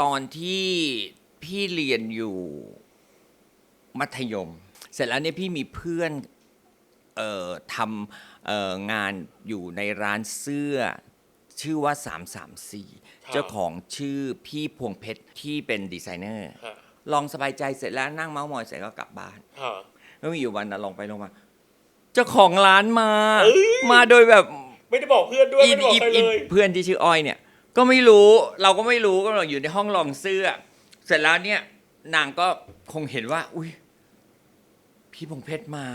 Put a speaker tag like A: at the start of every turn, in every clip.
A: ตอนที่พี่เรียนอยู่มัธยม เสร็จแล้วเนี่ยพี่มีเพื่อนเอ่อทำเอ่องานอยู่ในร้านเสื้อ ชื่อว่า 334 เจ้าของชื่อพี่พวงเพชรที่เป็นดีไซเนอร์
B: ฮะ
A: ลองสบายใจเสร็จแล้วนั่งเมาส์มอยเสร็จก็กลับบ้าน
B: ฮะ
A: แล้วมีอยู่วันนะลงไปลงมา เจ้าของร้านมา
B: เอ้ย
A: มาโดยแบบ
B: ไม่ได้บอกเพื่อนด้วย
A: อี
B: ไม่ได้บอก
A: อี
B: ใคร
A: อี
B: เลย
A: เพื่อนที่ชื่ออ้อยเนี่ย ก็ไม่รู้เราก็ไม่รู้ก็เราอยู่ในห้องลองเสื้อ เสร็จแล้วเนี่ย นางก็คงเห็นว่า อุ้ยพี่พงเพชรมา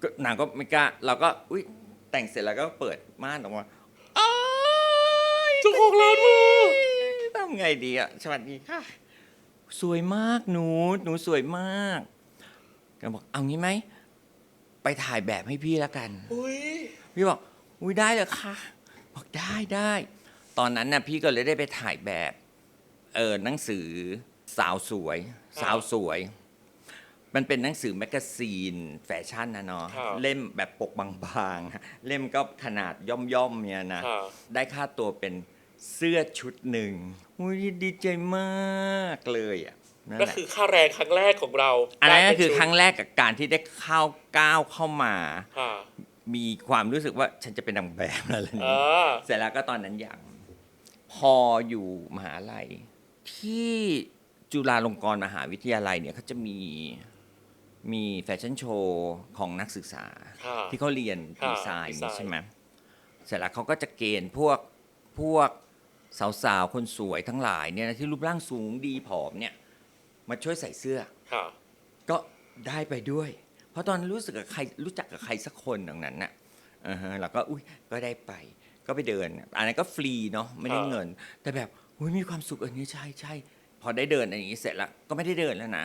A: ก็นางก็ไม่กล้าเราก็อุ้ยแต่งเสร็จแล้วก็เปิดม่านออกมาอ้าย
B: เจ้าของร้านมา
A: ทำไงดีอะสวัสดีค่ะ สวยมากหนู หนูสวยมากก็บอกเอางี้ไหม ไปถ่ายแบบให้พี่แล้วกัน
B: อุ้ย
A: พี่บอกอุ้ยได้เหรอคะบอกได้ได้ ตอนนั้นน่ะพี่ก็เลยได้ไปถ่ายแบบเออหนังสือสาวสวย สาวสวย มันเป็นหนังสือแมกกาซีนแฟชั่นนะเนาะเล่มแบบปกบางๆ เล่มก็ขนาดย่อมๆเนี่ยนะ
B: ฮะ
A: ได้ค่าตัวเป็นเสื้อชุดหนึ่งอุ้ยดีใจมากเลยอะนั่น
B: ก็
A: แหละ
B: คือค่าแรงครั้งแรกของเรา
A: อันนั้นก็
B: ได้เป็
A: คือ
B: ชุด
A: ครั้งแรกกับการที่ได้เข้าก้าวเข้ามา
B: ฮะ
A: มีความรู้สึกว่าฉันจะเป็นนางแบบอะไรอย่าง
B: อ่
A: นี้าเสร็จแล้วก็ตอนนั้นอย่าง พออยู่มหาลัย ที่จุฬาลงกรณ์มหาวิทยาลัยเนี่ยเขาจะมีมีแฟชั่นโชว์ของนักศึกษา
B: ค่ะ
A: ที่เขาเรียน
B: ค่ะ
A: ดีไซน์
B: ดีไซน์
A: ใช่ไหมเสร็จแล้วเขาก็จะเกณฑ์พวกพวกสาวๆ คนสวยทั้งหลายเนี่ยนะที่รูปร่างสูงดีผอมเนี่ยมาช่วยใส่เสื้อ
B: ค่ะ
A: ก็ได้ไปด้วย เพราะตอนนั้นรู้สึกกับใครรู้จักกับใครสักคนตรงนั้นน่ะอ่าฮะเราก็อุ้ยก็ได้ไป ก็ไปเดิน อันนั้นก็ฟรีเนาะไม่ได้
B: อ่า
A: เงิน แต่แบบอุ้ยมีความสุขอันนี้ใช่ใช่พอได้เดินอันนี้เสร็จแล้วก็ไม่ได้เดินแล้วนะ